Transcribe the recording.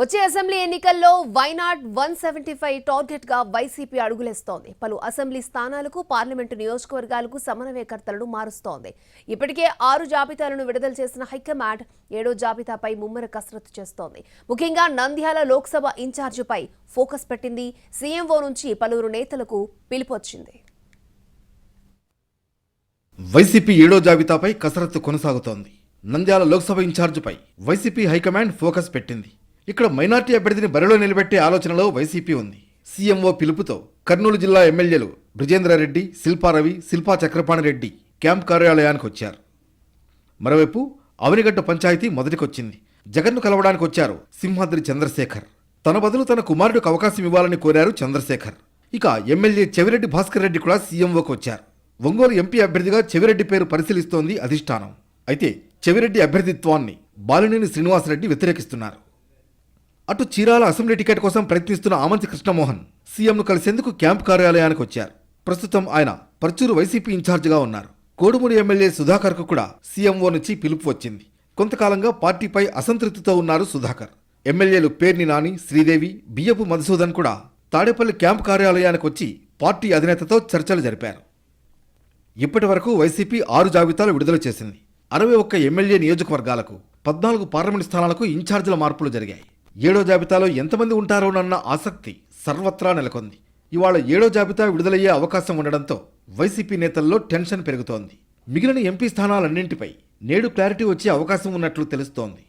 వచ్చే అసెంబ్లీ ఎన్నికల్లో why not one seventy five టార్గెట్గా వైసీపీ అడుగులేస్తోంది. పలు అసెంబ్లీ స్థానాలకు పార్లమెంటు నియోజకవర్గాలకు సమన్వయకర్తలను మారుస్తోంది. ఇప్పటికే ఆరు జాబితాలను విడుదల చేసిన హైకమాండ్ ఏడో జాబితాపై ముమ్మర కసరత్తు చేస్తోంది. ముఖ్యంగా నంద్యాల లోక్సభ ఇన్ఛార్జిపై ఫోకస్ పెట్టింది. సీఎంఓ నుంచి పలువురు నేతలకు పిలుపొచ్చింది వైసీపీ ఏడో జాబితాపై కసరత్తు కొనసాగుతోంది. నంద్యాల లోక్సభ ఇన్ఛార్జిపై వైసీపీ హైకమాండ్ ఫోకస్ పెట్టింది. ఇక్కడ మైనార్టీ అభ్యర్థిని బరిలో నిలబెట్టే ఆలోచనలో వైసీపీ ఉంది. సీఎంఓ పిలుపుతో కర్నూలు జిల్లా ఎమ్మెల్యేలు బ్రిజేంద్రారెడ్డి శిల్పారవి శిల్పా చక్రపాణిరెడ్డి క్యాంప్ కార్యాలయానికి వచ్చారు. మరోవైపు అవనిగడ్డ పంచాయతీ మొదటికొచ్చింది. జగన్ను కలవడానికి వచ్చారు సింహాద్రి చంద్రశేఖర్. తన బదులు తన కుమారుడికి అవకాశం ఇవ్వాలని కోరారు చంద్రశేఖర్. ఇక ఎమ్మెల్యే చెవిరెడ్డి భాస్కర్ రెడ్డి కూడా సీఎంఓకి వచ్చారు. ఒంగోలు ఎంపీ అభ్యర్థిగా చెవిరెడ్డి పేరు పరిశీలిస్తోంది అధిష్టానం. అయితే చెవిరెడ్డి అభ్యర్థిత్వాన్ని బాలినేని శ్రీనివాసరెడ్డి వ్యతిరేకిస్తున్నారు. అటు చీరాల అసెంబ్లీ టికెట్ కోసం ప్రయత్నిస్తున్న ఆమంతి కృష్ణమోహన్ సీఎంను కలిసేందుకు క్యాంప్ కార్యాలయానికి వచ్చారు. ప్రస్తుతం ఆయన పర్చూరు వైసీపీ ఇన్ఛార్జిగా ఉన్నారు. కోడుమూడి ఎమ్మెల్యే సుధాకర్కు కూడా సీఎంఓ నుంచి పిలుపు వచ్చింది. కొంతకాలంగా పార్టీపై అసంతృప్తితో ఉన్నారు సుధాకర్. ఎమ్మెల్యేలు పేర్ని నాని శ్రీదేవి బియ్యపు మధుసూదన్ కూడా తాడేపల్లి క్యాంప్ కార్యాలయానికి వచ్చి పార్టీ అధినేతతో చర్చలు జరిపారు. ఇప్పటి వరకు వైసీపీ ఆరు జాబితాలు విడుదల చేసింది. అరవై ఒక్క ఎమ్మెల్యే నియోజకవర్గాలకు పద్నాలుగు పార్లమెంటు స్థానాలకు ఇన్ఛార్జీల మార్పులు జరిగాయి. ఏడో జాబితాలో ఎంతమంది ఉంటారోనన్న ఆసక్తి సర్వత్రా నెలకొంది. ఇవాళ ఏడో జాబితా విడుదలయ్యే అవకాశం ఉండడంతో వైసీపీ నేతల్లో టెన్షన్ పెరుగుతోంది. మిగిలిన ఎంపీ స్థానాలన్నింటిపై నేడు క్లారిటీ వచ్చే అవకాశం ఉన్నట్లు తెలుస్తోంది.